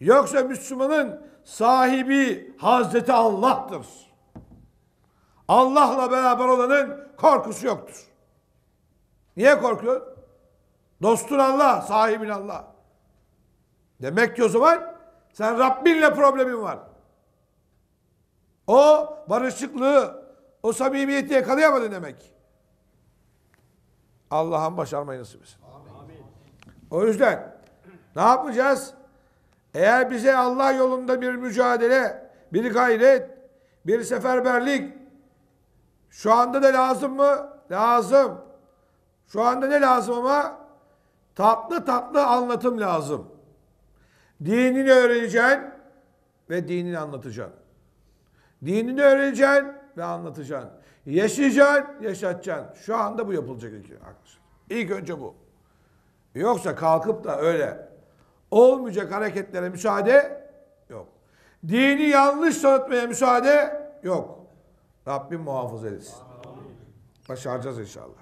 Yoksa Müslümanın sahibi Hazreti Allah'tır. Allah'la beraber olanın korkusu yoktur. Niye korkuyor? Dostun Allah, sahibin Allah. Demek ki o zaman sen Rabbinle problemin var. O barışıklığı, o samimiyeti yakalayamadın demek. Allah'ın başarmayı nasip etsin. O yüzden ne yapacağız? Eğer bize Allah yolunda bir mücadele, bir gayret, bir seferberlik şu anda da lazım mı? Lazım. Şu anda ne lazım ama? Tatlı tatlı anlatım lazım. Dinini öğreneceksin ve dinini anlatacaksın. Dinini öğreneceksin ve anlatacaksın. Yaşayacaksın, yaşatacaksın. Şu anda bu yapılacak arkadaşlar. İlk önce bu. Yoksa kalkıp da öyle olmayacak hareketlere müsaade yok. Dini yanlış tanıtmaya müsaade yok. Rabbim muhafaza etsin. Başaracağız inşallah.